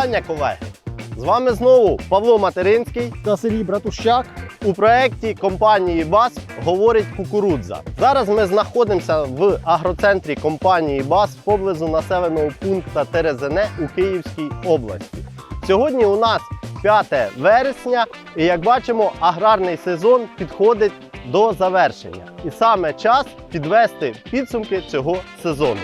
Вітання, колеги! З вами знову Павло Материнський та Сергій Братущак. у проєкті компанії БАС говорить кукурудза. Зараз ми знаходимося в агроцентрі компанії БАС поблизу населеного пункту Терезене у Київській області. Сьогодні у нас 5 вересня, і як бачимо, аграрний сезон підходить до завершення. І саме час підвести підсумки цього сезону.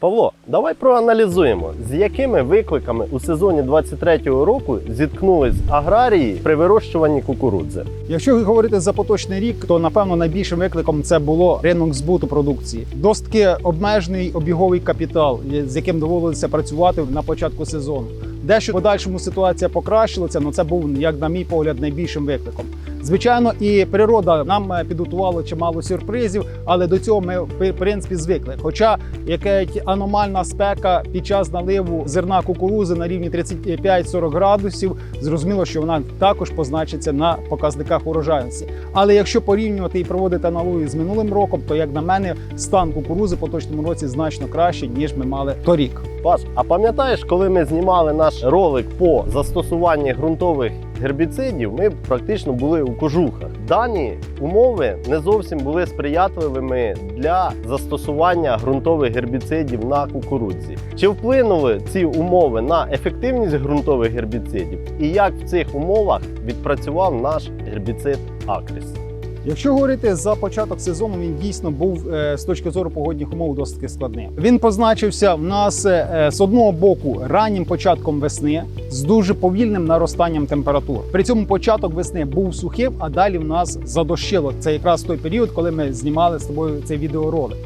Павло, давай проаналізуємо, з якими викликами у сезоні 23-го року зіткнулись аграрії при вирощуванні кукурудзи. Якщо говорити за поточний рік, то напевно найбільшим викликом це було ринок збуту продукції. Достки обмежений обіговий капітал, з яким доводилося працювати на початку сезону. Дещо в подальшому ситуація покращилася, але це був, як на мій погляд, найбільшим викликом. Звичайно, і природа нам е, підготувала чимало сюрпризів, але до цього ми в принципі звикли. Хоча якась аномальна спека під час наливу зерна кукурузи на рівні 35-40 градусів, зрозуміло, що вона також позначиться на показниках урожайності. Але якщо порівнювати і проводити аналогію з минулим роком, то як на мене стан кукурузи в поточному році значно краще ніж ми мали торік. Паш, а пам'ятаєш, коли ми знімали наш ролик по застосуванні ґрунтових гербіцидів, ми практично були у кожухах. Дані умови не зовсім були сприятливими для застосування ґрунтових гербіцидів на кукурудзі. Чи вплинули ці умови на ефективність ґрунтових гербіцидів? І як в цих умовах відпрацював наш гербіцид Акріс? Якщо говорити за початок сезону, він дійсно був е, з точки зору погодних умов досить складним. Він позначився в нас е, з одного боку раннім початком весни з дуже повільним наростанням температур. При цьому початок весни був сухим, а далі в нас задощило. Це якраз той період, коли ми знімали з тобою цей відеоролик.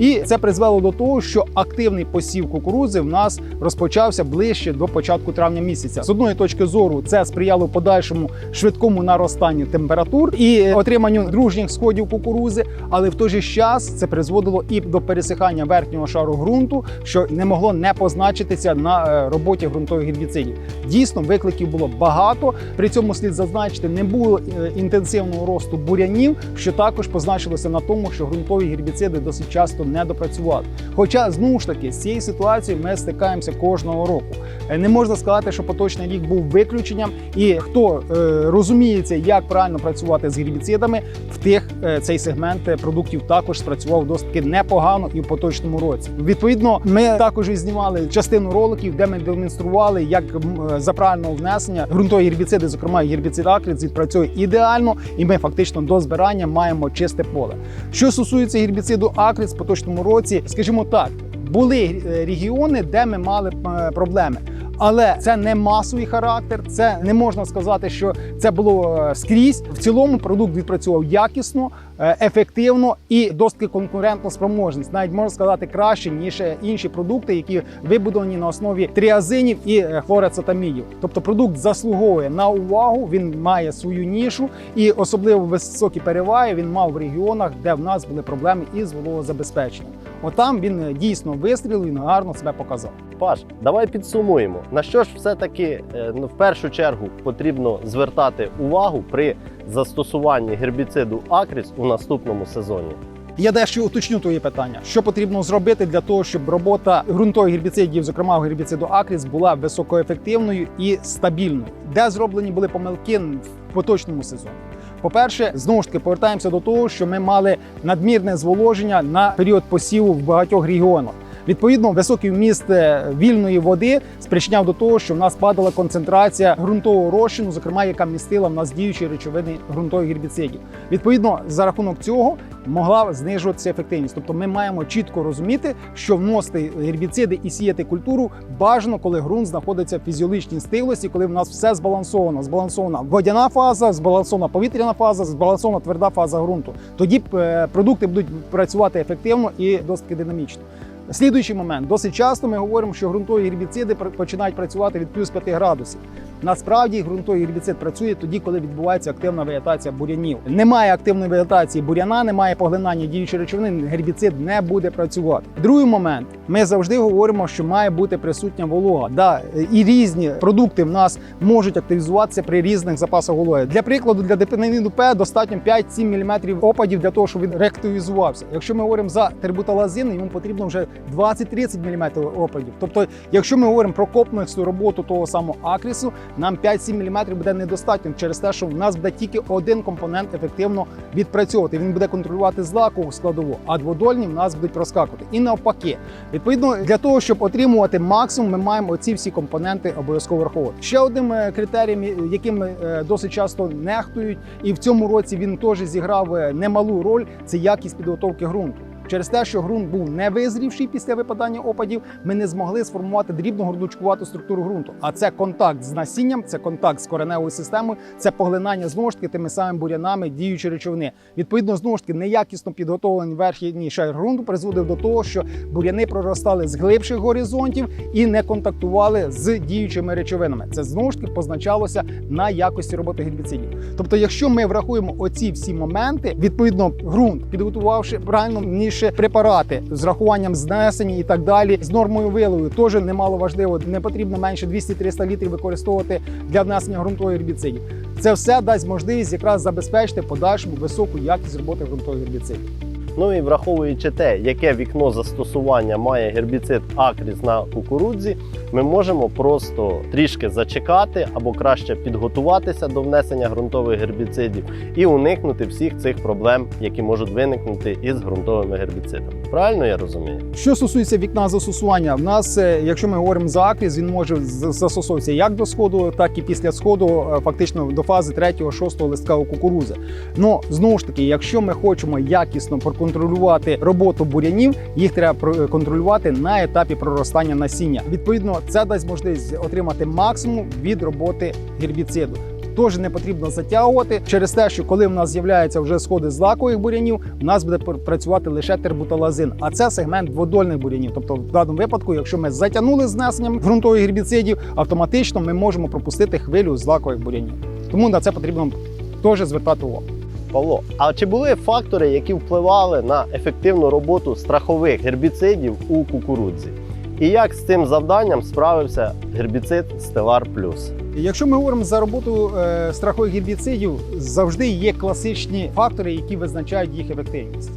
І це призвело до того, що активний посів кукурузи в нас розпочався ближче до початку травня місяця. З одної точки зору це сприяло подальшому швидкому наростанню температур і отриманню дружніх сходів кукурузи, але в той же час це призводило і до пересихання верхнього шару ґрунту, що не могло не позначитися на е, роботі ґрунтових гербіцидів. Дійсно, викликів було багато. При цьому слід зазначити, не було е, інтенсивного росту бурянів, що також позначилося на тому, що ґрунтові гербіциди досить часто не допрацювали. Хоча знову ж таки з цією ситуацією ми стикаємося кожного року. Е, Не можна сказати, що поточний рік був виключенням, і хто е, розуміється, як правильно працювати з гербіцидами, в тих е, цей сегмент е, продуктів також спрацював досить непогано і в поточному році. Відповідно, ми також і знімали частину роликів, де ми демонстрували, як е, за правильного внесення ґрунтові гербіциди, зокрема гербіцид Акріт, відпрацює ідеально, і ми фактично до збирання маємо чисте поле. Що стосується гербіциду Акріт в поточному році, скажімо так, були е, регіони, де ми мали е, проблеми. Але це не масовий характер, це не можна сказати, що це було е, скрізь. В цілому продукт відпрацював якісно, ефективно і досить конкурентно спроможність. Навіть можна сказати краще ніж е, інші продукти, які вибудовані на основі тріазинів і е, хлорацетамідів. Тобто продукт заслуговує на увагу, він має свою нішу і особливо високі переваги він мав в регіонах, де в нас були проблеми із вологозабезпеченням. Отам він е, дійсно вистрілив і гарно себе показав. Паш, давай підсумуємо, на що ж все-таки е, ну, в першу чергу потрібно звертати увагу при застосуванні гербіциду Акріс у наступному сезоні. Я дещо уточню твоє питання. Що потрібно зробити для того, щоб робота ґрунтових гербіцидів, зокрема гербіциду Акріс, була високоефективною і стабільною? Де зроблені були помилки в поточному сезоні? По-перше, знову ж таки повертаємося до того, що ми мали надмірне зволоження на період посіву в багатьох регіонах. Відповідно, високий вміст е, вільної води спричиняв до того, що в нас падала концентрація ґрунтового розчину, зокрема, яка містила в нас діючі речовини ґрунтових гербіцидів. Відповідно, за рахунок цього могла знижуватися ефективність. Тобто, ми маємо чітко розуміти, що вносити гербіциди і сіяти культуру бажано, коли ґрунт знаходиться в фізіологічній стиглості, коли в нас все збалансовано. Збалансована водяна фаза, збалансована повітряна фаза, збалансована тверда фаза ґрунту. Тоді е, продукти будуть працювати ефективно і досить динамічно. Слідуючий момент. Досить часто ми говоримо, що ґрунтові гербіциди починають працювати від плюс 5 градусів. Насправді ґрунтовий гербіцид працює тоді, коли відбувається активна вегетація бурянів. Немає активної вегетації буряна, немає поглинання діючої речовини. Гербіцид не буде працювати. Другий момент: ми завжди говоримо, що має бути присутня волога. Да, і різні продукти в нас можуть активізуватися при різних запасах вологи. Для прикладу, для депенеліну П достатньо 5-7 мм опадів для того, щоб він реактивізувався. Якщо ми говоримо за тербуталазин, йому потрібно вже 20-30 мм опадів. Тобто, якщо ми говоримо про комплексну роботу того самого акрісу, нам 5-7 мм буде недостатньо через те, що в нас буде тільки один компонент ефективно відпрацьовувати. Він буде контролювати злакову складову, а дводольні в нас будуть проскакувати. І навпаки, відповідно для того, щоб отримувати максимум, ми маємо оці всі компоненти обов'язково враховувати. Ще одним е, критерієм, е, яким е, досить часто нехтують, і в цьому році він теж зіграв немалу роль. Це якість підготовки ґрунту. Через те, що ґрунт був не визрівший після випадання опадів, ми не змогли сформувати дрібну грудочкувату структуру ґрунту. А це контакт з насінням, це контакт з кореневою системою, це поглинання знову ж таки тими самими бурянами діючі речовини. Відповідно, знову ж таки, неякісно підготовлений верхній шар ґрунту призводив до того, що буряни проростали з глибших горизонтів і не контактували з діючими речовинами. Це знову ж таки позначалося на якості роботи гербіцидів. Тобто, якщо ми врахуємо оці всі моменти, відповідно, ґрунт, підготувавши правильно ніж препарати з рахуванням знесені і так далі, з нормою вилою, теж немало важливо. Не потрібно менше 200-300 літрів використовувати для внесення ґрунтових гербіцидів. Це все дасть можливість якраз забезпечити подальшому високу якість роботи ґрунтових гербіцидів. Ну і враховуючи те, яке вікно застосування має гербіцид акріс на кукурудзі, ми можемо просто трішки зачекати або краще підготуватися до внесення ґрунтових гербіцидів і уникнути всіх цих проблем, які можуть виникнути із ґрунтовими гербіцидами. Правильно я розумію? Що стосується вікна застосування, в нас, е, якщо ми говоримо за акріс, він може застосовуватися як до сходу, так і після сходу, е, фактично до фази 3-6 листка у кукурузи. Ну знову ж таки, якщо ми хочемо якісно проконтролювати роботу бурянів, їх треба контролювати на етапі проростання насіння. Відповідно, це дасть можливість отримати максимум від роботи гербіциду. Теж не потрібно затягувати через те, що коли в нас з'являються вже сходи злакових бурянів, у нас буде працювати лише тербуталазин, а це сегмент дводольних бурянів. Тобто, в даному випадку, якщо ми затягнули знесенням ґрунтових гербіцидів, автоматично ми можемо пропустити хвилю злакових бурянів. Тому на це потрібно теж звертати увагу. Павло, а чи були фактори, які впливали на ефективну роботу страхових гербіцидів у кукурудзі? І як з цим завданням справився гербіцид Stellar Plus? Якщо ми говоримо за роботу е, страхових гербіцидів, завжди є класичні фактори, які визначають їх ефективність.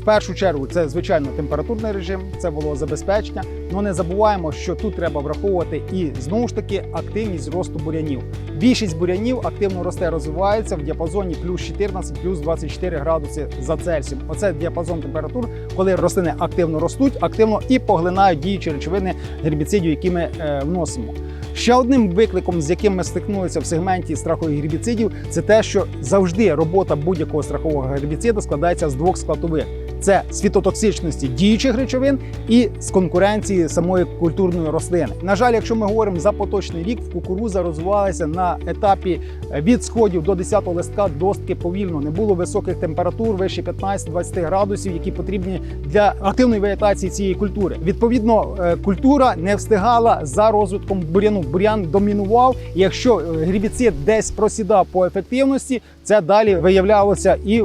В першу чергу це звичайно температурний режим, це вологозабезпечення. але не забуваємо, що тут треба враховувати і знову ж таки активність росту бурянів. Більшість бурянів активно росте, розвивається в діапазоні плюс 14, плюс 24 градуси за Цельсієм. Оце діапазон температур, коли рослини активно ростуть, активно і поглинають діючі речовини гербіцидів, які ми е, вносимо. Ще одним викликом, з яким ми стикнулися в сегменті страхових гербіцидів, це те, що завжди робота будь-якого страхового гербіцида складається з двох складових: це світотоксичності діючих речовин і з конкуренції самої культурної рослини. На жаль, якщо ми говоримо за поточний рік, кукуруза розвивалася на етапі е, від сходів до 10-го листка досить повільно. Не було високих температур вище 15-20 градусів, які потрібні для активної вегетації цієї культури. Відповідно, е, культура не встигала за розвитком буряну. Бурян домінував. Якщо е, гербіцид десь просідав по ефективності, це далі виявлялося і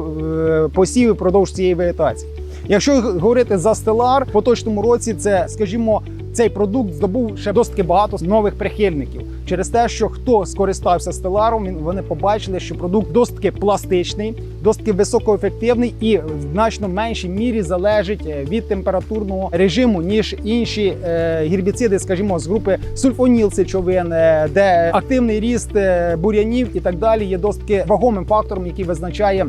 посіви впродовж цієї вегетації. Якщо говорити за стелар, в поточному році це, скажімо, цей продукт здобув ще досить багато нових прихильників. Через те, що хто скористався він- вони побачили, що продукт досить пластичний, досить високоефективний і в значно меншій мірі залежить е, від температурного режиму, ніж інші е, гербіциди, скажімо, з групи сульфонілсичовин, е, де активний ріст бурянів і так далі є досить вагомим фактором, який визначає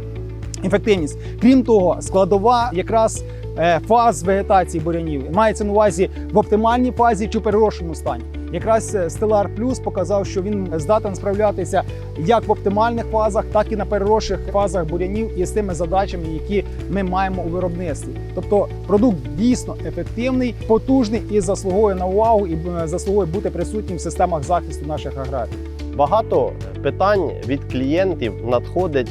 ефективність. Крім того, складова якраз е, фаз вегетації бурянів мається на увазі в оптимальній фазі чи перерощеному стані. Якраз е, Stellar Plus показав, що він здатен справлятися як в оптимальних фазах, так і на переросших фазах бурянів із тими задачами, які ми маємо у виробництві. Тобто продукт дійсно ефективний, потужний і заслуговує на увагу, і е, заслуговує бути присутнім в системах захисту наших аграріїв. Багато питань від клієнтів надходить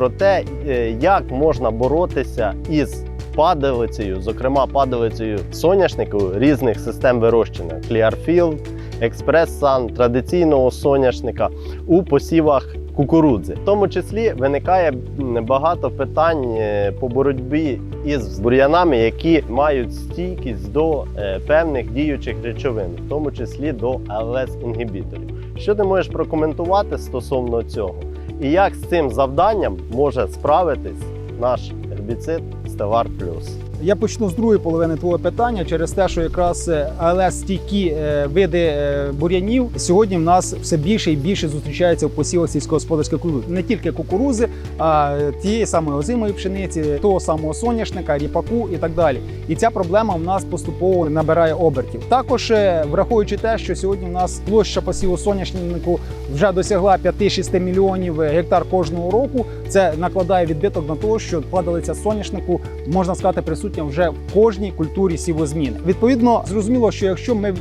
про те, е, як можна боротися із падалицею, зокрема падалицею соняшнику різних систем вирощення Clearfield, експрес-сан, традиційного соняшника у посівах кукурудзи. В тому числі виникає багато питань е, по боротьбі із бур'янами, які мають стійкість до е, певних діючих речовин, в тому числі до АЛС-інгібіторів. Що ти можеш прокоментувати стосовно цього? І як з цим завданням може справитись наш гербіцид Stellar Plus? Я почну з другої половини твого питання через те, що якраз АЛС стійкі е, види е, бур'янів сьогодні в нас все більше і більше зустрічається в посівах сільськогосподарських культур. Не тільки кукурузи, а тієї самої озимої пшениці, того самого соняшника, ріпаку і так далі. І ця проблема в нас поступово набирає обертів. Також е, враховуючи те, що сьогодні в нас площа посіву соняшнику вже досягла 5-6 мільйонів гектар кожного року. Це накладає відбиток на те, що падалиця соняшнику можна сказати присутня вже в кожній культурі сівозміни. Відповідно, зрозуміло, що якщо ми е,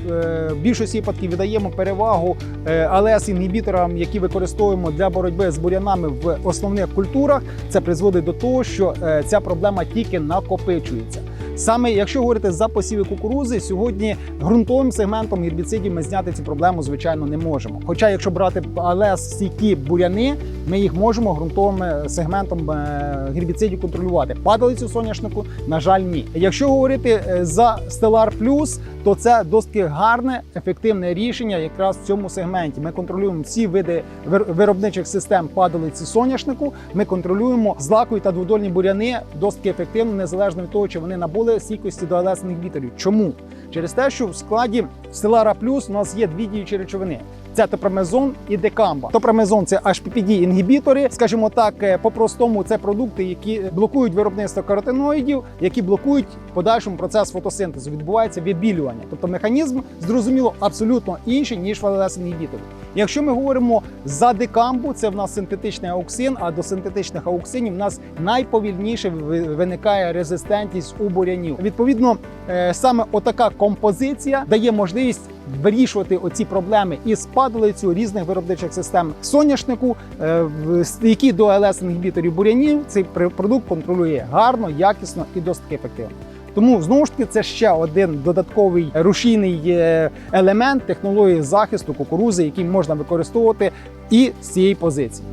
в більшості випадків віддаємо перевагу е, алес інгібіторам, які використовуємо для боротьби з бур'янами в основних культурах, це призводить до того, що е, ця проблема тільки накопичується. Саме якщо говорити за посіви кукурузи, сьогодні ґрунтовим сегментом гербіцидів ми зняти цю проблему звичайно не можемо. Хоча, якщо брати алес стійкі буряни, ми їх можемо ґрунтовим е, сегментом е, гербіцидів контролювати. Падалицю соняшнику, на жаль, ні. Якщо говорити е, за Stellar Plus, то це досить гарне, ефективне рішення якраз в цьому сегменті. Ми контролюємо всі види виробничих систем падалиці соняшнику. Ми контролюємо злакові та дводольні буряни досить ефективно, незалежно від того, чи вони набули стійкості до елесних вітерів. Чому? Через те, що в складі села Плюс у нас є дві діючі речовини. Це топромезон і декамба. Топромезон це HPPD інгібітори. Скажімо так, е, по-простому це продукти, які блокують виробництво каротиноїдів, які блокують подальшому процес фотосинтезу. Відбувається вибілювання. Тобто механізм зрозуміло абсолютно інший ніж в АЛС. Якщо ми говоримо за декамбу, це в нас синтетичний ауксин. А до синтетичних ауксинів в нас найповільніше ви- виникає резистентність у бурянів. Відповідно, е, саме отака композиція дає можливість вирішувати оці проблеми із падалицю різних виробничих систем соняшнику, е, які до ЛС інгібіторів бурянів цей продукт контролює гарно, якісно і досить ефективно. Тому знову ж таки це ще один додатковий рушійний е, елемент технології захисту кукурузи, який можна використовувати і з цієї позиції.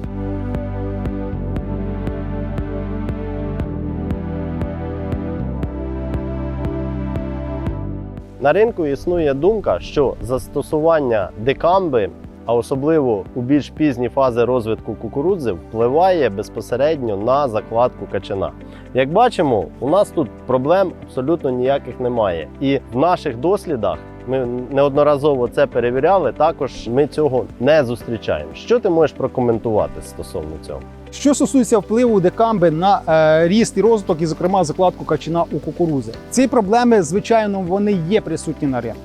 На ринку існує думка, що застосування декамби, а особливо у більш пізні фази розвитку кукурудзи, впливає безпосередньо на закладку качана. Як бачимо, у нас тут проблем абсолютно ніяких немає. І в наших дослідах ми неодноразово це перевіряли. Також ми цього не зустрічаємо. Що ти можеш прокоментувати стосовно цього? Що стосується впливу декамби на е, ріст і розвиток, і, зокрема, закладку качана у кукурузи, ці проблеми, звичайно, вони є присутні на ринку,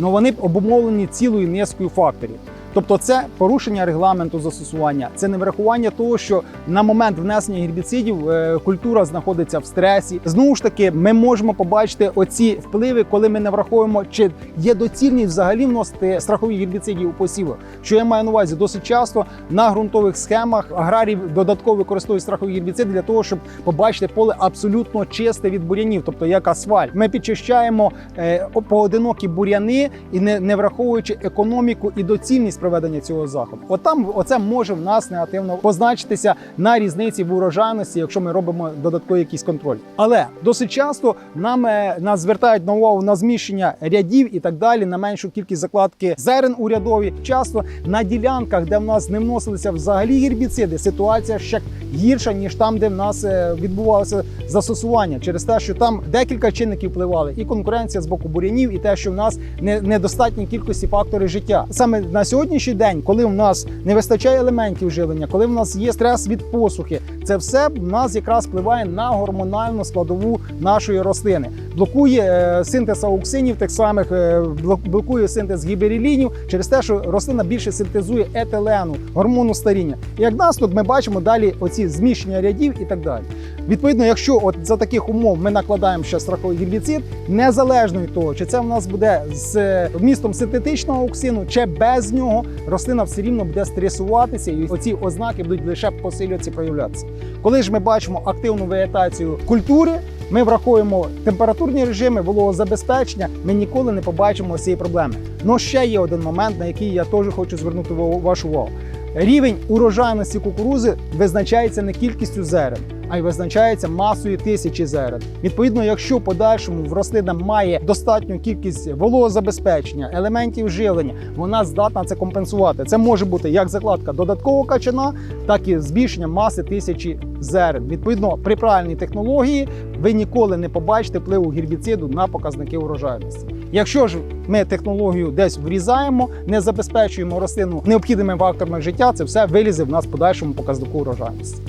але вони обумовлені цілою низкою факторів. Тобто, це порушення регламенту застосування, це не врахування того, що на момент внесення гербіцидів е, культура знаходиться в стресі. Знову ж таки, ми можемо побачити оці впливи, коли ми не враховуємо, чи є доцільність взагалі вносити страхові гербіциди у посівах. Що я маю на увазі досить часто на ґрунтових схемах аграрії додатково використовують страхові гербіциди для того, щоб побачити поле абсолютно чисте від бур'янів, тобто як асфальт. Ми підчищаємо е, поодинокі бур'яни і не, не враховуючи економіку і доцільність проведення цього заходу. От там оце може в нас негативно позначитися на різниці в урожайності, якщо ми робимо додатковий якийсь контроль. Але досить часто нам е, нас звертають на увагу на зміщення рядів і так далі, на меншу кількість закладки зерен урядові. Часто на ділянках, де в нас не вносилися взагалі гербіциди, ситуація ще гірша ніж там, де в нас е, відбувалося застосування, через те, що там декілька чинників впливали, і конкуренція з боку бурянів, і те, що в нас не недостатній кількості факторів життя. Саме на сьогоднішній день, коли в нас не вистачає елементів живлення, коли в нас є стрес від посухи, це все в нас якраз впливає на гормональну складову нашої рослини. Блокує е, синтез ауксинів, тих самих е, блокує синтез гіберелінів через те, що рослина більше синтезує етилену, гормону старіння. І як наслідок ми бачимо далі оці зміщення рядів і так далі. Відповідно, якщо от за таких умов ми накладаємо ще страховий гербіцид, незалежно від того, чи це в нас буде з вмістом синтетичного ауксину, чи без нього, рослина все рівно буде стресуватися, і оці ознаки будуть лише посилюватися, проявлятися. Коли ж ми бачимо активну вегетацію культури, ми враховуємо температурні режими, вологозабезпечення, ми ніколи не побачимо цієї проблеми. Ну ще є один момент, на який я теж хочу звернути ва- вашу увагу. Рівень урожайності кукурузи визначається не кількістю зерен, а й визначається масою тисячі зерен. Відповідно, якщо в подальшому в рослина має достатню кількість вологозабезпечення, елементів живлення, вона здатна це компенсувати. Це може бути як закладка додаткового качана, так і збільшення маси тисячі зерен. Відповідно, при правильній технології ви ніколи не побачите впливу гербіциду на показники урожайності. Якщо ж ми технологію десь врізаємо, не забезпечуємо рослину необхідними факторами життя, це все вилізе в нас в подальшому показнику урожайності.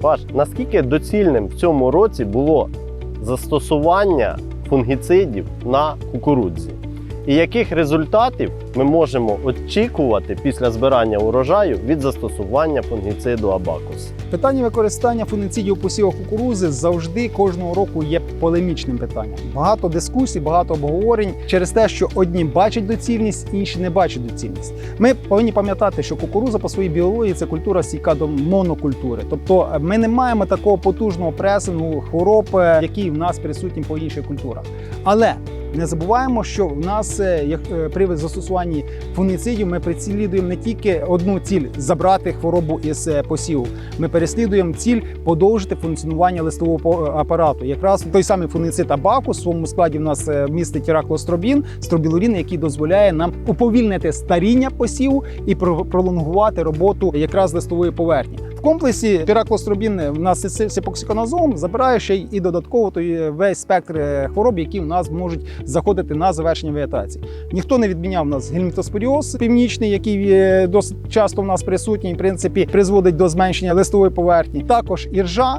Паш, наскільки доцільним в цьому році було застосування фунгіцидів на кукурудзі? І яких результатів ми можемо очікувати після збирання урожаю від застосування фунгіциду Абакус? Питання використання фунгіцидів у кукурузи завжди кожного року є полемічним питанням. Багато дискусій, багато обговорень через те, що одні бачать доцільність, інші не бачать доцільність. Ми повинні пам'ятати, що кукуруза по своїй біології це культура стійка до монокультури. Тобто е, ми не маємо такого потужного пресингу хвороб, е, які в нас присутні по інших культурах. Але не забуваємо, що в нас е, як е, при застосуванні фунгіцидів ми прицілюємо не тільки одну ціль забрати хворобу із е, посіву. Ми переслідуємо ціль подовжити функціонування листового апарату. Якраз той самий фунгіцид Абакус в своєму складі в нас містить тираклостробін, стробілурін, який дозволяє нам уповільнити старіння посіву і про- пролонгувати роботу якраз листової поверхні. Комплексі піраклостробін в нас з сипоксиконазом забирає ще й і додатково той весь спектр е, хвороб, які в нас можуть заходити на завершення вегетації. Ніхто не відміняв у нас гельмітоспоріоз північний, який е, досить часто в нас присутній, в принципі, призводить до зменшення листової поверхні. Також іржа.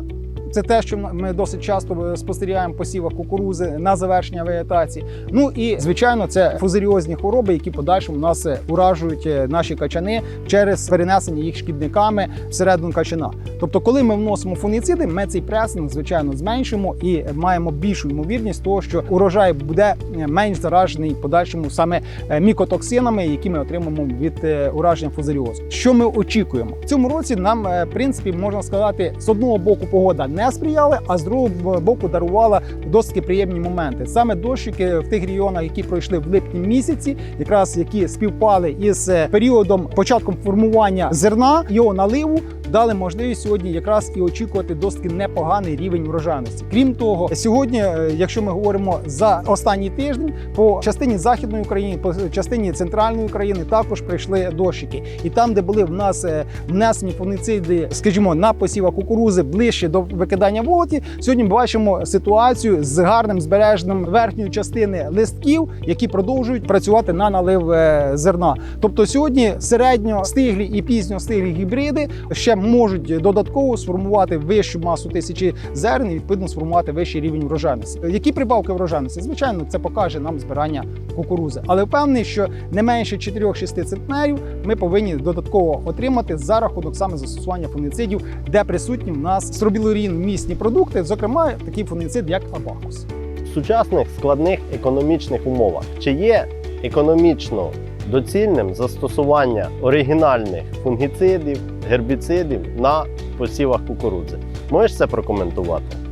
Це те, що ми досить часто е, спостерігаємо в посівах кукурузи на завершення вегетації. Ну і звичайно, це фузаріозні хвороби, які подальшому нас е, уражують е, наші качани через перенесення їх шкідниками всередину качана. Тобто, коли ми вносимо фунгіциди, ми цей пресинг, звичайно, зменшимо і маємо більшу ймовірність того, що урожай буде менш заражений подальшому саме мікотоксинами, які ми отримаємо від ураження фузаріозу. Що ми очікуємо в цьому році? Нам в принципі можна сказати, з одного боку погода не сприяла, а з другого боку дарувала досить приємні моменти. Саме дощики в тих регіонах, які пройшли в липні місяці, якраз які співпали із е, періодом початком формування зерна, його наливу. Дали можливість сьогодні якраз і очікувати досить непоганий рівень врожайності. Крім того, сьогодні, е, якщо ми говоримо за останній тиждень, по частині західної України, по частині центральної України також прийшли дощики. І там, де були в нас е, внесені фунгіциди, скажімо, на посівах кукурузи ближче до викидання волоті, сьогодні ми бачимо ситуацію з гарним збереженням верхньої частини листків, які продовжують працювати на налив е, зерна. Тобто сьогодні середньостиглі і пізньостиглі гібриди ще можуть додатково сформувати вищу масу тисячі зерен і відповідно сформувати вищий рівень врожайності. Які прибавки врожайності? Звичайно, це покаже нам збирання кукурузи, але впевнений, що не менше 4-6 центнерів ми повинні додатково отримати за рахунок саме застосування фунгіцидів, де присутні в нас стробілурін місні продукти, зокрема такий фунгіцид, як абакус. В сучасних складних економічних умовах чи є економічно доцільним застосування оригінальних фунгіцидів, гербіцидів на посівах кукурудзи? Можеш це прокоментувати?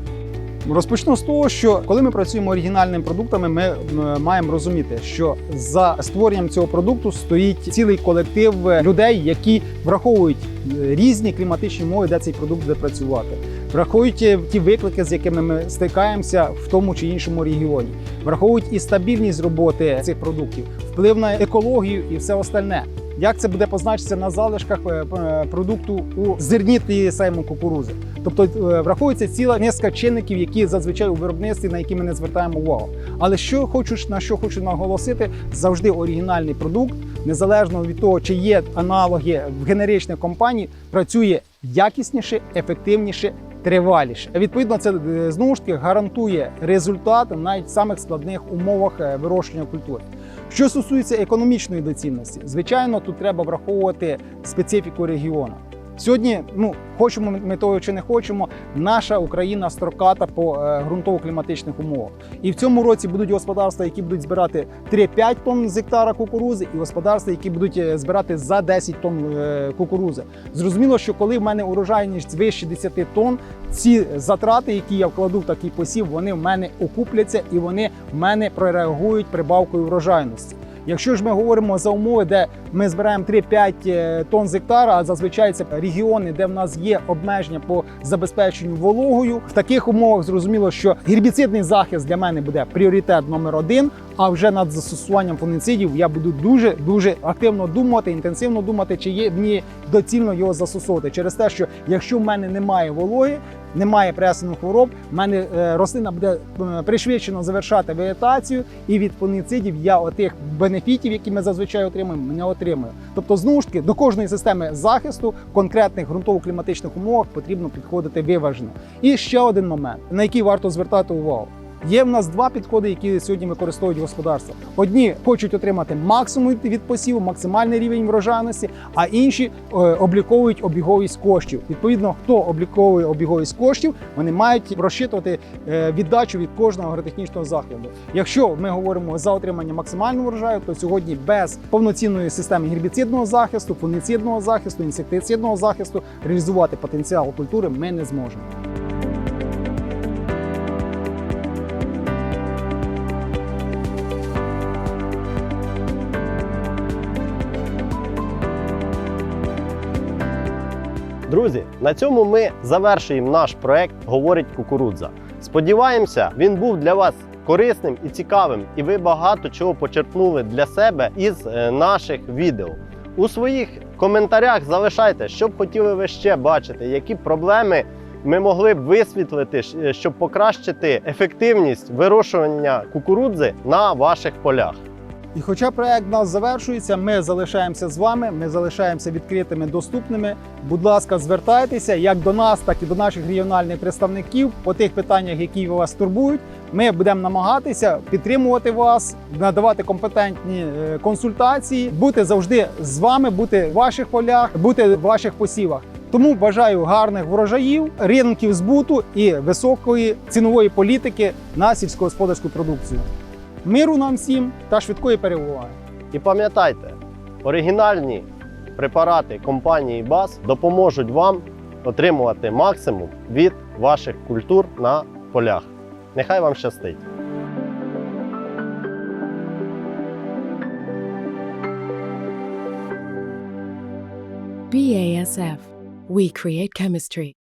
Розпочну з того, що коли ми працюємо оригінальними продуктами, ми маємо розуміти, що за створенням цього продукту стоїть цілий колектив е, людей, які враховують е, різні кліматичні умови, де цей продукт буде працювати. Враховують е, ті виклики, з якими ми стикаємося в тому чи іншому регіоні, враховують і стабільність роботи цих продуктів, вплив на екологію і все остальне. Як це буде позначитися на залишках е, продукту у зерні тієї самої кукурузи? Тобто е, враховується ціла низка чинників, які зазвичай у виробництві, на які ми не звертаємо увагу. Але що хочу на що хочу наголосити, завжди оригінальний продукт, незалежно від того, чи є аналоги в генеричних компаній, працює якісніше, ефективніше. Триваліше відповідно, це е, знову ж таки гарантує результат навіть в самих складних умовах е, вирощування культури. Що стосується економічної доцільності, звичайно, тут треба враховувати специфіку регіону. Сьогодні, ну хочемо ми- того чи не хочемо, наша Україна строката по е, ґрунтово-кліматичних умовах. І в цьому році будуть господарства, які будуть збирати 3-5 тонн з гектара кукурузи, і господарства, які будуть е, збирати за 10 тонн е, кукурузи. Зрозуміло, що коли в мене урожайність вище 10 тонн, ці затрати, які я вкладу в такий посів, вони в мене окупляться і вони в мене прореагують прибавкою врожайності. Якщо ж ми говоримо за умови, де ми збираємо 3-5 е, тонн з гектара, а зазвичай це регіони, де в нас є обмеження по забезпеченню вологою. В таких умовах зрозуміло, що гербіцидний захист для мене буде пріоритет номер один. А вже над застосуванням фунгіцидів я буду дуже дуже активно думати, інтенсивно думати, чи є мені доцільно його застосовувати через те, що якщо в мене немає вологи, немає пресних хвороб, в мене е, рослина буде е, пришвидшено завершати вегетацію, і від фунгіцидів я отих бенефітів, які ми зазвичай отримуємо, не отримую. Тобто, знову ж таки, до кожної системи захисту в конкретних ґрунтово-кліматичних умовах потрібно підходити виважено. І ще один момент, на який варто звертати увагу. Є в нас два підходи, які сьогодні використовують господарства. Одні хочуть отримати максимум від посіву, максимальний рівень врожайності, а інші е, обліковують обіговість коштів. Відповідно, хто обліковує обіговість коштів, вони мають розчитувати е, віддачу від кожного агротехнічного заходу. Якщо ми говоримо за отримання максимального врожаю, то сьогодні без повноцінної системи гербіцидного захисту, фунгіцидного захисту, інсектицидного захисту реалізувати потенціал культури ми не зможемо. Друзі, на цьому ми завершуємо наш проект Говорить Кукурудза. Сподіваємося, він був для вас корисним і цікавим, і ви багато чого почерпнули для себе із е, наших відео. У своїх коментарях залишайте, що б хотіли ви ще бачити, які проблеми ми могли б висвітлити, е, щоб покращити ефективність вирощування кукурудзи на ваших полях. І хоча проект нас завершується, ми залишаємося з вами, ми залишаємося відкритими, доступними. Будь ласка, звертайтеся як до нас, так і до наших регіональних представників по тих питаннях, які вас турбують. Ми будемо намагатися підтримувати вас, надавати компетентні е, консультації, бути завжди з вами, бути в ваших полях, бути в ваших посівах. Тому бажаю гарних врожаїв, ринків збуту і високої цінової політики на сільськогосподарську продукцію. Миру нам всім та швидкої перемоги. І пам'ятайте, оригінальні препарати компанії БАС допоможуть вам отримувати максимум від ваших культур на полях. Нехай вам щастить! BASF. We create chemistry.